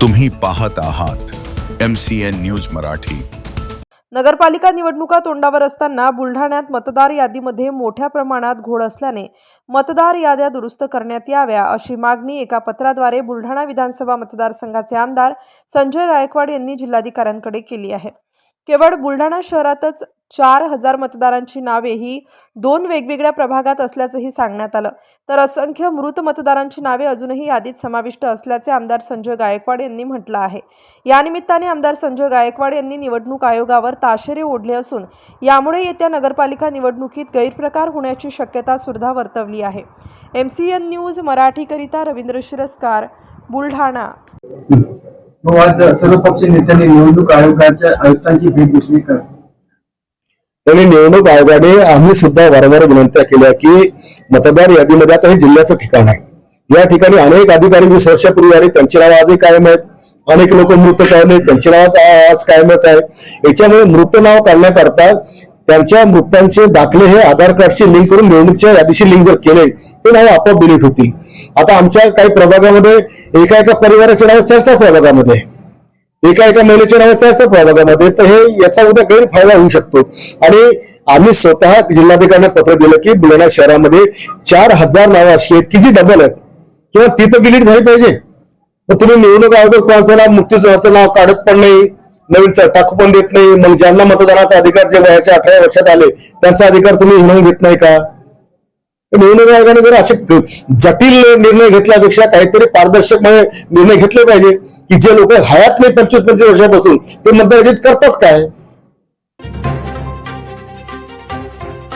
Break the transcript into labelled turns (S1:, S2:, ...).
S1: तुम्ही पाहत आहात M C N news Marathi.
S2: नगरपालिका निवडणुका तोंडावर असताना बुलढाण्यात मतदार यादीमध्ये मोठ्या प्रमाणात घोळ असल्याने मतदार याद्या दुरुस्त करण्यात याव्या अशी मागणी एका पत्राद्वारे बुलढाणा विधानसभा मतदारसंघाचे आमदार संजय गायकवाड यांनी जिल्हाधिकाऱ्यांकडे केली आहे. केवळ बुलढाणा शहरातच चार हजार मतदारांची नावे ही दोन वेगवेगळ्या प्रभागात असल्याचंही सांगण्यात आलं. तर असंख्य मृत मतदारांची नावे अजूनही यादीत समाविष्ट असल्याचे आमदार संजय गायकवाड यांनी म्हटलं आहे. या निमित्ताने आमदार संजय गायकवाड यांनी निवडणूक आयोगावर ताशेरे ओढले असून यामुळे येत्या नगरपालिका निवडणुकीत गैरप्रकार होण्याची शक्यता सुद्धा वर्तवली आहे. एम सी एन न्यूज मराठीकरिता रवींद्र शिरस्कार बुलढाणा.
S3: मग आज नेत्यांनी निवडणूक आयोगाच्या आयुक्तांची भेट घेतली
S4: त्यांनी निवडणूक आयोगाने आम्ही सुद्धा वारंवार विनंत्या केल्या की मतदार यादीमध्ये आता हे जिल्ह्याचं ठिकाण आहे. या ठिकाणी अनेक अधिकारी वीस वर्षापूर्वी आले त्यांची नावं आजही कायम आहेत. अनेक लोक मृत पावले त्यांची नाव आज आज कायमच आहे. याच्यामुळे मृत नाव काढण्याकरता त्यांच्या मृतांचे दाखले हे आधार कार्डशी लिंक करून निवडणुकीच्या यादीशी लिंक जर केले ते नाव आपोआप डिलीट होतील आता आमच्या काही प्रभागामध्ये एका एका परिवाराचे नाव चर्चा प्रभागामध्ये एका एका महिलेच्या नाव चर्चा प्रभागामध्ये तर हे याचा उद्या गैरफायदा होऊ शकतो. आणि आम्ही स्वतः जिल्हाधिकाऱ्यांना पत्र दिलं की बुलढाणा शहरामध्ये चार हजार नावं अशी आहेत की जी डबल आहेत. किंवा ती तर डिलीट झाली पाहिजे. मग तुम्ही निवडणूक आयोगात कोणाचं नाव मुक्तीचं नाव काढत पण नाही. नवीन टाकू पण देत नाही. मग ज्यांना मतदानाचा अधिकार जे वयाच्या अठरा वर्षात आले त्यांचा अधिकार तुम्ही हिणवून घेत नाही का? निवडणूक आयोगाने जर असे जटिल निर्णय घेतल्यापेक्षा काहीतरी पारदर्शकपणे निर्णय घेतले पाहिजे की जे लोक हयात नाही पंचवीस पंचवीस वर्षापासून ते मतदान करतात काय?